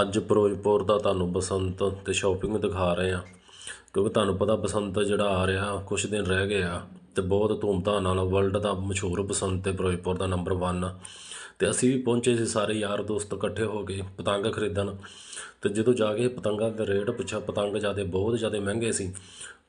ਅੱਜ ਫਿਰੋਜ਼ਪੁਰ ਦਾ ਤੁਹਾਨੂੰ ਬਸੰਤ ਤੇ ਸ਼ਾਪਿੰਗ ਦਿਖਾ ਰਹੇ ਆ ਕਿਉਂਕਿ ਤੁਹਾਨੂੰ ਪਤਾ ਬਸੰਤ ਜਿਹੜਾ ਆ ਰਿਹਾ ਕੁਝ ਦਿਨ ਰਹਿ ਗਏ ਆ ਤੇ ਬਹੁਤ ਧੂਮਧਾਮ ਨਾਲ ਵਰਲਡ ਦਾ ਮਸ਼ਹੂਰ ਬਸੰਤ ਤੇ ਫਿਰੋਜ਼ਪੁਰ ਦਾ ਨੰਬਰ 1 ਤੇ ਅਸੀਂ ਵੀ ਪਹੁੰਚੇ ਸੀ ਸਾਰੇ ਯਾਰ ਦੋਸਤ ਇਕੱਠੇ ਹੋ ਕੇ ਪਤੰਗ ਖਰੀਦਣ। ਤੇ ਜਦੋਂ ਜਾ ਕੇ ਪਤੰਗਾਂ ਦੇ ਰੇਟ ਪੁੱਛਿਆ, ਪਤੰਗ ਜਿਆਦੇ, ਬਹੁਤ ਜਿਆਦੇ ਮਹਿੰਗੇ ਸੀ।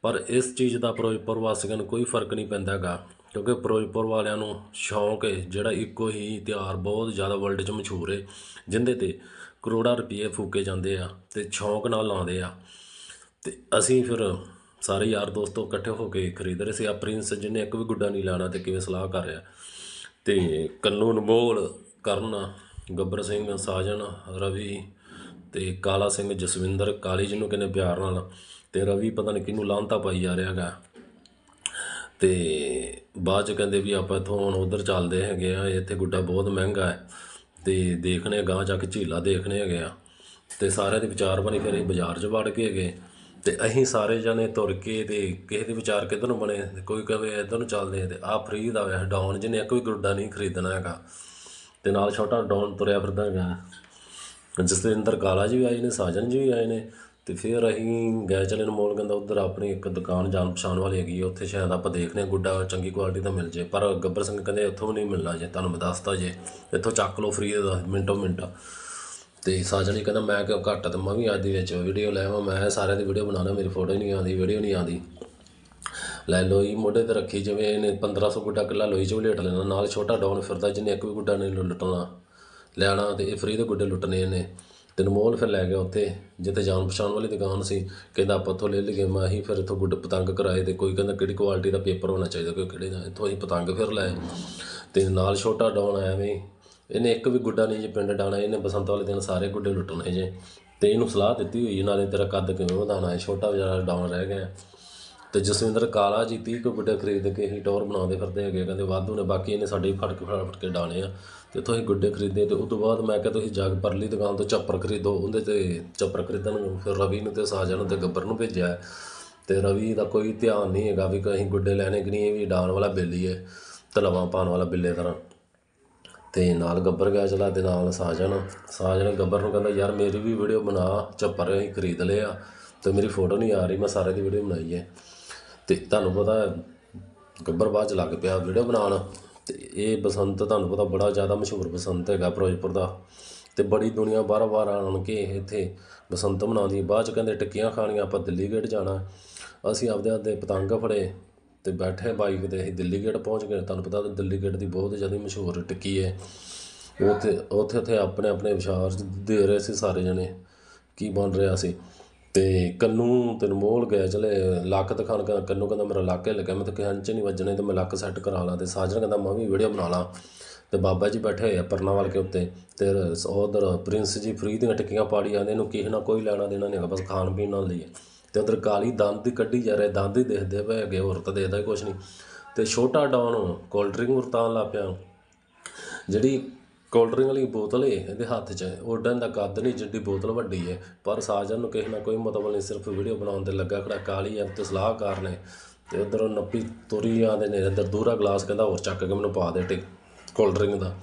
ਪਰ ਇਸ ਚੀਜ਼ ਦਾ ਫਿਰੋਜ਼ਪੁਰ ਵਾਸੀਆਂ ਨੂੰ ਕੋਈ ਫ਼ਰਕ ਨਹੀਂ ਪੈਂਦਾ ਹੈਗਾ। ਕਿਉਂਕਿ ਫਿਰੋਜ਼ਪੁਰ ਵਾਲਿਆਂ ਨੂੰ ਸ਼ੌਂਕ ਹੈ, ਜਿਹੜਾ ਇੱਕੋ ਹੀ ਤਿਉਹਾਰ ਬਹੁਤ ਜ਼ਿਆਦਾ ਵਰਲਡ 'ਚ ਮਸ਼ਹੂਰ ਹੈ, ਜਿੰਦੇ ਤੇ ਕਰੋੜਾਂ ਰੁਪਏ ਫੂਕੇ ਜਾਂਦੇ ਆ ਅਤੇ ਸ਼ੌਂਕ ਨਾਲ ਲਾਉਂਦੇ ਆ। ਅਤੇ ਅਸੀਂ ਫਿਰ ਸਾਰੇ ਯਾਰ ਦੋਸਤੋ ਇਕੱਠੇ ਹੋ ਕੇ ਖਰੀਦ ਰਹੇ ਸੀ। ਆ ਪ੍ਰਿੰਸ ਜਿਹਨੇ ਇੱਕ ਵੀ ਗੁੱਡਾ ਨਹੀਂ ਲੈਣਾ ਤੇ ਕਿਵੇਂ ਸਲਾਹ ਕਰ ਰਿਹਾ। ਤੇ ਕੰਨੂ ਅਨਮੋਲ ਕਰਨ, ਗੱਬਰ ਸਿੰਘ, ਸਾਜਨ, ਰਵੀ ਤੇ ਕਾਲਾ ਸਿੰਘ, ਜਸਵਿੰਦਰ, ਕਾਲੀ ਜਿਹਨੂੰ ਕਹਿੰਦੇ ਪਿਆਰ ਨਾਲ ਤੇ ਰਵੀ ਪਤਾ ਨਹੀਂ ਕਿਹਨੂੰ ਲਾਂਤਾ ਪਾਈ ਜਾ ਰਿਹਾ ਹੈਗਾ। ਤੇ ਬਾਅਦ ਚ ਕਹਿੰਦੇ ਵੀ ਆਪਾਂ ਇੱਥੋਂ ਹੁਣ ਉਧਰ ਚੱਲਦੇ ਹੈਗੇ ਆ, ਇੱਥੇ ਗੁੱਡਾ ਬਹੁਤ ਮਹਿੰਗਾ ਹੈ। ਅਤੇ ਦੇਖਣੇ ਗਾਂ ਜਾ ਕੇ ਝੀਲਾ ਦੇਖਣੇ ਹੈਗੇ ਆ। ਅਤੇ ਸਾਰਿਆਂ ਦੇ ਵਿਚਾਰ ਬਣੇ, ਫਿਰ ਅਸੀਂ ਬਾਜ਼ਾਰ 'ਚ ਵੜ ਕੇ ਗਏ ਅਤੇ ਅਸੀਂ ਸਾਰੇ ਜਣੇ ਤੁਰ ਕੇ ਅਤੇ ਕਿਸੇ ਦੇ ਵਿਚਾਰ ਕਿੱਧਰ ਨੂੰ ਬਣੇ ਕੋਈ ਕਹੇ ਇੱਧਰ ਨੂੰ ਚੱਲਦੇ ਆ ਤੇ ਆ ਫਰੀ ਦਾ ਹੋਇਆ ਡਾਊਨ ਜਿਹਨੇ ਕੋਈ ਗੁੱਡਾ ਨਹੀਂ ਖਰੀਦਣਾ ਹੈਗਾ। ਅਤੇ ਨਾਲ ਛੋਟਾ ਡਾਊਨ ਤੁਰਿਆ ਫਿਰਦਾ ਹੈਗਾ। ਜਸਵਿੰਦਰ ਕਾਲਾ ਜੀ ਵੀ ਆਏ ਨੇ, ਸਾਜਨ ਜੀ ਵੀ ਆਏ ਨੇ ਅਤੇ ਫਿਰ ਅਸੀਂ ਗਏ ਚਲੇ ਨੂੰ ਮੋਲ ਕਹਿੰਦਾ ਉੱਧਰ ਆਪਣੀ ਇੱਕ ਦੁਕਾਨ ਜਾਣ ਪਛਾਣ ਵਾਲੀ ਹੈਗੀ ਆ, ਉੱਥੇ ਸ਼ਾਇਦ ਆਪਾਂ ਦੇਖਦੇ ਹਾਂ, ਗੁੱਡਾ ਚੰਗੀ ਕੁਆਲਿਟੀ ਦਾ ਮਿਲ ਜੇ। ਪਰ ਗੱਬਰ ਸਿੰਘ ਕਹਿੰਦੇ ਇੱਥੋਂ ਵੀ ਨਹੀਂ ਮਿਲਣਾ ਜੇ, ਤੁਹਾਨੂੰ ਮੈਂ ਦੱਸਤਾ ਜੇ। ਇੱਥੋਂ ਚੱਕ ਲਓ ਫ੍ਰੀ ਦਾ, ਮਿੰਟੋ ਮਿੰਟ। ਅਤੇ ਸਾਜਨ ਹੀ ਕਹਿੰਦਾ ਮੈਂ ਕਿਉਂ ਘੱਟ ਤੇ ਮੈਂ ਵੀ ਅੱਜ ਦੇ ਵਿੱਚ ਵੀਡੀਓ ਲੈਵਾਂ ਮੈਂ ਸਾਰਿਆਂ ਦੀ ਵੀਡੀਓ ਬਣਾਉਣਾ ਮੇਰੀ ਫੋਟੋ ਹੀ ਨਹੀਂ ਆਉਂਦੀ ਵੀਡੀਓ ਨਹੀਂ ਆਉਂਦੀ। ਲੈ ਲੋਈ ਮੋਢੇ ਤੇ ਰੱਖੀ ਜਿਵੇਂ ਇਹਨੇ 1500 ਗੁੱਡਾ ਕਿੱਲਾ ਲੋਈ ਚੋਂ ਲੇਟ ਲੈਣਾ, ਨਾਲ ਛੋਟਾ ਡਾਊਨ ਫਿਰਦਾ, ਜਿਹਨੇ ਇੱਕ ਵੀ ਗੁੱਡਾ ਨਹੀਂ ਲੁੱਟਣਾ। ਲੈਣਾ ਤੇ ਇਹ ਫ੍ਰੀ ਦੇ ਗੁੱਡੇ ਲੁੱਟਣੇ ਇਹਨੇ। ਅਨਮੋਲ ਫਿਰ ਲੈ ਗਿਆ ਉੱਥੇ ਜਿੱਥੇ ਜਾਣ ਪਛਾਣ ਵਾਲੀ ਦੁਕਾਨ ਸੀ, ਕਹਿੰਦਾ ਆਪਾਂ ਉੱਥੋਂ ਲੈ ਲਈਏ, ਮੈਂ ਅਸੀਂ ਫਿਰ ਇੱਥੋਂ ਗੁੱਡ ਪਤੰਗ ਕਰਾਏ ਅਤੇ ਕੋਈ ਕਹਿੰਦਾ ਕਿਹੜੀ ਕੁਆਲਿਟੀ ਦਾ ਪੇਪਰ ਹੋਣਾ ਚਾਹੀਦਾ, ਕੋਈ ਕਿਹੜੇ ਦਾ, ਇੱਥੋਂ ਅਸੀਂ ਪਤੰਗ ਫਿਰ ਲਏ। ਅਤੇ ਨਾਲ ਛੋਟਾ ਡਾਊਨ ਆਇਆ ਵੀ, ਇਹਨੇ ਇੱਕ ਵੀ ਗੁੱਡਾ ਨਹੀਂ ਜੇ ਪਿੰਡ ਡਾਣਾ ਇਹਨੇ ਬਸੰਤ ਵਾਲੇ ਦਿਨ ਸਾਰੇ ਗੁੱਡੇ ਲੁੱਟਣੇ ਜੇ। ਅਤੇ ਇਹਨੂੰ ਸਲਾਹ ਦਿੱਤੀ ਹੋਈ, ਨਾਲੇ ਤੇਰਾ ਕੱਦ ਕਿਵੇਂ ਵਧਾਉਣਾ ਹੈ? ਛੋਟਾ ਵਿਚਾਰਾ ਡਾਊਨ ਰਹਿ ਗਿਆ। ਅਤੇ ਜਸਵਿੰਦਰ ਕਾਲਾ ਜੀ 30 ਕੁ ਗੁੱਡੇ ਖਰੀਦ ਕੇ ਅਸੀਂ ਟੌਰ ਬਣਾਉਂਦੇ ਫਿਰਦੇ ਹੈਗੇ ਕਹਿੰਦੇ ਵਾਧੂ ਨੇ, ਬਾਕੀ ਇਹਨੇ ਸਾਡੇ ਹੀ ਫੜ ਕੇ ਫੜ ਫੜ ਕੇ ਡਾਣੇ ਆ। ਅਤੇ ਇੱਥੋਂ ਅਸੀਂ ਗੁੱਡੇ ਖਰੀਦੇ ਅਤੇ ਉਹ ਤੋਂ ਬਾਅਦ ਮੈਂ ਕਿਹਾ ਤੁਸੀਂ ਜਗ ਪਰਲੀ ਦੁਕਾਨ ਤੋਂ ਚੱਪਰ ਖਰੀਦੋ, ਉਹਦੇ ਤੇ ਚੱਪਰ ਖਰੀਦਣ ਨੂੰ, ਫਿਰ ਰਵੀ ਨੂੰ ਅਤੇ ਸਾਜਨ ਨੂੰ ਤੇ ਗੱਬਰ ਨੂੰ ਭੇਜਿਆ ਅਤੇ ਰਵੀ ਦਾ ਕੋਈ ਧਿਆਨ ਨਹੀਂ ਹੈਗਾ ਵੀ ਅਸੀਂ ਗੁੱਡੇ ਲੈਣੇ ਕਿ ਨਹੀਂ, ਇਹ ਵੀ ਡਾਣ ਵਾਲਾ ਬਿੱਲੀ ਹੈ ਤਲਵਾਂ ਪਾਉਣ ਵਾਲਾ ਬਿੱਲੇ ਤਰ੍ਹਾਂ ਤੇ ਨਾਲ ਗੱਬਰ ਗਿਆ ਚਲਾ ਤੇ ਨਾਲ ਸਾਜਨ ਸਾਜਨ ਗੱਬਰ ਨੂੰ ਕਹਿੰਦਾ, ਯਾਰ ਮੇਰੀ ਵੀ ਵੀਡੀਓ ਬਣਾ, ਚੱਪਰ ਅਸੀਂ ਖਰੀਦ ਲਿਆ ਤੇ ਮੇਰੀ ਫੋਟੋ ਨਹੀਂ ਆ ਰਹੀ, ਮੈਂ ਸਾਰੇ ਦੀ ਵੀਡੀਓ ਬਣਾਈ ਹੈ। ਅਤੇ ਤੁਹਾਨੂੰ ਪਤਾ ਹੈ, ਗੱਬਰ ਬਾਅਦ ਚ ਲੱਗ ਪਿਆ ਵੀਡੀਓ ਬਣਾਉਣ ਅਤੇ ਇਹ ਬਸੰਤ ਤੁਹਾਨੂੰ ਪਤਾ ਬੜਾ ਜ਼ਿਆਦਾ ਮਸ਼ਹੂਰ ਬਸੰਤ ਹੈਗਾ ਫਿਰੋਜ਼ਪੁਰ ਦਾ ਅਤੇ ਬੜੀ ਦੁਨੀਆ ਬਾਹਰ ਬਾਹਰ ਆਣ ਕੇ ਇੱਥੇ ਬਸੰਤ ਮਨਾਉਂਦੀ ਬਾਅਦ ਚ ਕਹਿੰਦੇ ਟਿੱਕੀਆਂ ਖਾਣੀਆਂ ਆਪਾਂ ਦਿੱਲੀ ਗੇਟ ਜਾਣਾ। ਅਸੀਂ ਆਪਦੇ ਆਪਦੇ ਪਤੰਗ ਫੜੇ ਅਤੇ ਬੈਠੇ ਬਾਈਕ ਤੇ ਅਸੀਂ ਦਿੱਲੀ ਗੇਟ ਪਹੁੰਚ ਗਏ। ਤੁਹਾਨੂੰ ਪਤਾ ਦਿੱਲੀ ਗੇਟ ਦੀ ਬਹੁਤ ਜ਼ਿਆਦਾ ਮਸ਼ਹੂਰ ਟਿੱਕੀ ਹੈ। ਉੱਥੇ ਉੱਥੇ ਉੱਥੇ ਆਪਣੇ ਆਪਣੇ ਵਿਚਾਰ ਦੇ ਰਹੇ ਸੀ ਸਾਰੇ ਜਣੇ। ਕੀ ਬਣ ਰਿਹਾ ਸੀ? ਅਤੇ ਕੰਨੂ ਤੇ ਅਨਮੋਲ ਗਏ ਚਲੇ ਲੱਕ ਦਿਖਾਣ ਕ ਕੰਨੂ ਕਹਿੰਦਾ ਮੇਰਾ ਲੱਕ ਹਿੱਲ ਗਿਆ, ਮੈਂ ਤਾਂ ਕਹਿਣ ਚ ਨਹੀਂ ਵੱਜਣੇ ਅਤੇ ਮੈਂ ਲੱਕ ਸੈੱਟ ਕਰਾ ਲਾਂ ਅਤੇ ਸਾਜਨ ਕਹਿੰਦਾ, ਮੈਂ ਵੀ ਵੀਡੀਓ ਬਣਾ ਲਾਂ। ਅਤੇ ਬਾਬਾ ਜੀ ਬੈਠੇ ਹੋਏ ਆ ਪਰਨਾਵਾਲ ਕੇ ਉੱਤੇ, ਤੇ ਉਧਰ ਪ੍ਰਿੰਸ ਜੀ ਫਰੀ ਦੀਆਂ ਟਿੱਕੀਆਂ ਪਾੜੀ ਜਾਂਦੇ, ਇਹਨੂੰ ਕਿਸੇ ਨਾਲ ਕੋਈ ਲੈਣਾ ਦੇਣਾ ਨਹੀਂ ਹੈਗਾ, ਬਸ ਖਾਣ ਪੀਣ ਨਾਲ ਲਈ ਹੈ ਤੇ ਉਧਰ ਕਾਲੀ ਦੰਦ ਦੀ ਕੱਢੀ ਜਾ ਰਹੇ, ਦੰਦ ਹੀ ਦੇਖਦੇ ਪਏ ਹੈਗੇ ਹੋਰ ਤਾਂ ਦੇਖਦਾ ਹੀ ਕੁਛ ਨਹੀਂ। ਅਤੇ ਛੋਟਾ ਡਾਉਨ ਕੋਲਡ ਡਰਿੰਕ ਵਰਤਾਨ ਲੱਗ ਪਿਆ। ਜਿਹੜੀ ਕੋਲਡ ਡਰਿੰਕ ਵਾਲੀ ਬੋਤਲ ਏ ਇਹਦੇ ਹੱਥ 'ਚ। ਉੱਡਣ ਦਾ ਕੱਦ ਨਹੀਂ ਜਿੱਡੀ ਬੋਤਲ ਵੱਡੀ ਏ। ਪਰ ਸਾਜਨ ਨੂੰ ਕਿਸੇ ਨਾਲ ਕੋਈ ਮਤਲਬ ਨਹੀਂ ਸਿਰਫ ਵੀਡੀਓ ਬਣਾਉਣ ਤੇ ਲੱਗਾ ਖੜਾ ਕਾਲੀ ਐ ਤੇ ਸਲਾਹਕਾਰ ਨੇ। ਤੇ ਉਧਰ ਨੱਪੀ ਤੋਰੀ ਆਂਦੇ ਨੇ, ਇੱਧਰ ਦੂਰਾ ਗਲਾਸ ਕਹਿੰਦਾ ਹੋਰ ਚੱਕ ਕੇ ਮੈਨੂੰ ਪਾ ਦੇ ਟਿਕ ਕੋਲਡ ਡਰਿੰਕ ਦਾ।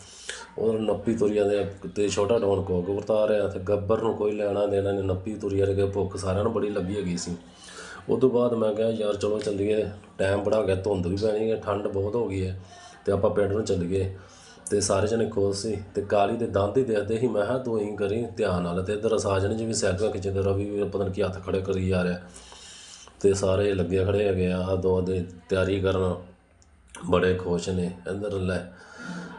ਉਹ ਨੱਪੀ ਤੁਰੀ ਜਾਂਦੇ ਆ ਤੇ ਛੋਟਾ ਡਾਉਨ ਕੋਕ ਵਰਤਾ ਰਿਹਾ ਤੇ ਗੱਬਰ ਨੂੰ ਕੋਈ ਲੈਣਾ ਦੇਣਾ ਨਹੀਂ ਨੱਪੀ ਤੁਰੀ ਜਾ ਭੁੱਖ ਸਾਰਿਆਂ ਨੂੰ ਬੜੀ ਲੱਗੀ ਹੈਗੀ ਸੀ। ਉਸ ਤੋਂ ਬਾਅਦ ਮੈਂ ਕਿਹਾ, ਯਾਰ ਚਲੋ ਚੱਲੀਏ ਟਾਈਮ ਬੜਾ ਹੋ ਗਿਆ, ਧੁੰਦ ਵੀ ਪੈਣੀ ਹੈ, ਠੰਡ ਬਹੁਤ ਹੋ ਗਈ ਹੈ ਤੇ ਆਪਾਂ ਪਿੰਡ ਨੂੰ ਚੱਲੀਏ। ਤੇ ਸਾਰੇ ਜਣੇ ਖੁਸ਼ ਸੀ ਤੇ ਕਾਲੀ ਦੇ ਦੰਦ ਹੀ ਦੇਖਦੇ ਸੀ ਮੈਂ ਕਿਹਾ ਤੂੰ ਇੰਗ ਕਰੀ, ਧਿਆਨ ਨਾਲ ਤੇ ਇਧਰ ਸਾਜਣ ਜੀ ਵੀ ਸੈਲਫੀਆਂ ਖਿੱਚਦੇ ਰਵੀ ਵੀ ਪਤਾ ਨਹੀਂ ਕੀ ਹੱਥ ਖੜੇ ਕਰੀ ਜਾ ਰਿਹਾ। ਤੇ ਸਾਰੇ ਲੱਗੇ ਖੜੇ ਹੈਗੇ ਆ ਦੋ ਦੇ ਤਿਆਰੀ ਕਰਨ ਬੜੇ ਖੁਸ਼ ਨੇ, ਇੱਧਰ ਲੈ।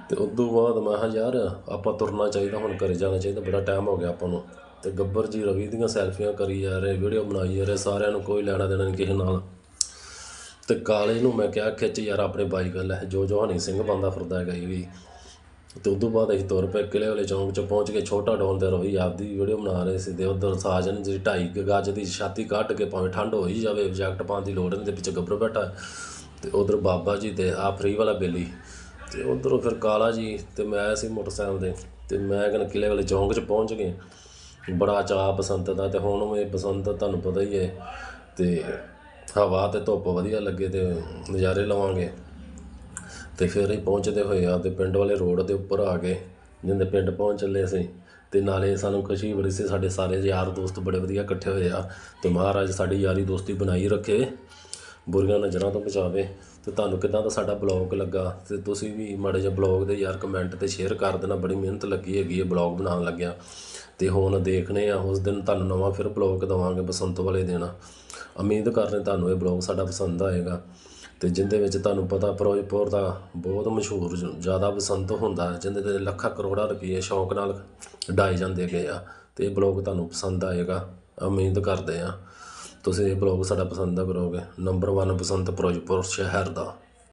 ਤੇ ਉਸ ਤੋਂ ਬਾਅਦ ਮੈਂ ਕਿਹਾ ਯਾਰ ਆਪਾਂ ਤੁਰਨਾ ਚਾਹੀਦਾ, ਹੁਣ ਘਰੇ ਜਾਣਾ ਚਾਹੀਦਾ, ਬੜਾ ਟਾਈਮ ਹੋ ਗਿਆ ਆਪਾਂ ਨੂੰ। ਤੇ ਗੱਬਰ ਜੀ ਰਵੀ ਦੀਆਂ ਸੈਲਫੀਆਂ ਕਰੀ ਜਾ ਰਹੇ ਵੀਡੀਓ ਬਣਾਈ ਜਾ ਰਹੇ, ਸਾਰਿਆਂ ਨੂੰ ਕੋਈ ਲੈਣਾ ਦੇਣਾ ਨਹੀਂ ਕਿਸੇ ਨਾਲ। ਤੇ ਕਾਲੇ ਨੂੰ ਮੈਂ ਕਿਹਾ ਖਿੱਚ ਯਾਰ ਆਪਣੇ ਬਾਈਕ ਲੈ ਜੋ ਜੋ ਹਨੀ ਸਿੰਘ ਬੰਦਾ ਫਿਰਦਾ ਹੈਗਾ ਇਹ ਵੀ। ਤੇ ਉਦੋਂ ਬਾਅਦ ਅਸੀਂ ਤੁਰ ਪਏ, ਕਿਲ੍ਹੇ ਵਾਲੇ ਚੌਂਕ 'ਚ ਪਹੁੰਚ ਕੇ ਛੋਟਾ ਡਾਉਨ ਤੇ ਰੋਹੀ ਆਪਦੀ ਵੀਡੀਓ ਬਣਾ ਰਹੇ ਸੀ ਅਤੇ ਉੱਧਰ ਸਾਜਨ ਜੀ ਢਾਈ ਕੁ ਗੱਜ ਦੀ ਛਾਤੀ ਕੱਢ ਕੇ ਭਾਵੇਂ ਠੰਡ ਹੋਈ ਜਾਵੇ ਜੈਕਟ ਪਾਉਣ ਦੀ ਲੋੜ ਨਹੀਂ ਤੇ ਪਿੱਛੇ ਗੱਭਰੂ ਬੈਠਾ ਅਤੇ ਉੱਧਰ ਬਾਬਾ ਜੀ ਅਤੇ ਆ ਫਰੀ ਵਾਲਾ ਬੇਲੀ ਅਤੇ ਉੱਧਰੋਂ ਫਿਰ ਕਾਲਾ ਜੀ ਅਤੇ ਮੈਂ ਸੀ ਮੋਟਰਸਾਈਕਲ ਤੇ ਅਤੇ ਮੈਂ ਕਹਿੰਦਾ ਕਿਲ੍ਹੇ ਵਾਲੇ ਚੌਂਕ 'ਚ ਪਹੁੰਚ ਗਏ। ਬੜਾ ਚਾਅ, ਬਸੰਤ ਦਾ ਅਤੇ ਹੁਣ ਇਹ ਬਸੰਤ ਤੁਹਾਨੂੰ ਪਤਾ ਹੀ ਹੈ ਅਤੇ ਹਵਾ ਅਤੇ ਧੁੱਪ ਵਧੀਆ ਲੱਗੇ ਅਤੇ ਨਜ਼ਾਰੇ ਲਵਾਂਗੇ। ਅਤੇ ਫਿਰ ਅਸੀਂ ਪਹੁੰਚਦੇ ਹੋਏ ਆਪਦੇ ਪਿੰਡ ਵਾਲੇ ਰੋਡ ਦੇ ਉੱਪਰ ਆ ਗਏ, ਜਿੰਦੇ ਪਿੰਡ ਪਹੁੰਚ ਚੱਲੇ ਸੀ ਅਤੇ ਨਾਲੇ ਸਾਨੂੰ ਖੁਸ਼ੀ ਬੜੀ ਸੀ, ਸਾਡੇ ਸਾਰੇ ਯਾਰ ਦੋਸਤ ਬੜੇ ਵਧੀਆ ਇਕੱਠੇ ਹੋਏ ਆ। ਅਤੇ ਮਹਾਰਾਜ ਸਾਡੀ ਯਾਰੀ ਦੋਸਤੀ ਬਣਾਈ ਰੱਖੇ, ਬੁਰੀਆਂ ਨਜ਼ਰਾਂ ਤੋਂ ਬਚਾਵੇ। ਅਤੇ ਤੁਹਾਨੂੰ ਕਿੱਦਾਂ ਦਾ ਸਾਡਾ ਬਲੌਗ ਲੱਗਾ? ਅਤੇ ਤੁਸੀਂ ਵੀ ਮਾੜੇ ਜਿਹੇ ਬਲੌਗ ਦੇ ਯਾਰ ਕਮੈਂਟ ਤੇ ਸ਼ੇਅਰ ਕਰ ਦੇਣਾ, ਬੜੀ ਮਿਹਨਤ ਲੱਗੀ ਹੈਗੀ ਹੈ ਬਲੌਗ ਬਣਾਉਣ ਲੱਗਿਆ। ਅਤੇ ਹੁਣ ਦੇਖਨੇ ਆ ਉਸ ਦਿਨ ਤੁਹਾਨੂੰ ਨਵਾਂ ਫਿਰ ਬਲੌਗ ਦਵਾਂਗੇ ਬਸੰਤ ਵਾਲੇ ਦਿਨ। ਉਮੀਦ ਕਰਦੇ ਤੁਹਾਨੂੰ ਇਹ ਬਲੌਗ ਸਾਡਾ ਪਸੰਦ ਆਏਗਾ। ਅਤੇ ਜਿਹਦੇ ਵਿੱਚ ਤੁਹਾਨੂੰ ਪਤਾ ਫਿਰੋਜ਼ਪੁਰ ਦਾ ਬਹੁਤ ਮਸ਼ਹੂਰ ਜ਼ਿਆਦਾ ਬਸੰਤ ਹੁੰਦਾ ਜਿਹਦੇ ਤੇ ਲੱਖਾਂ ਕਰੋੜਾਂ ਰੁਪਈਏ ਸ਼ੌਂਕ ਨਾਲ ਡਾਏ ਜਾਂਦੇ ਗਏ ਆ। ਅਤੇ ਇਹ ਬਲੌਗ ਤੁਹਾਨੂੰ ਪਸੰਦ ਆਏਗਾ, ਉਮੀਦ ਕਰਦੇ ਹਾਂ ਤੁਸੀਂ ਇਹ ਬਲੌਗ ਸਾਡਾ ਪਸੰਦ ਕਰੋਗੇ। ਨੰਬਰ 1 ਬਸੰਤ ਫਿਰੋਜ਼ਪੁਰ ਸ਼ਹਿਰ ਦਾ।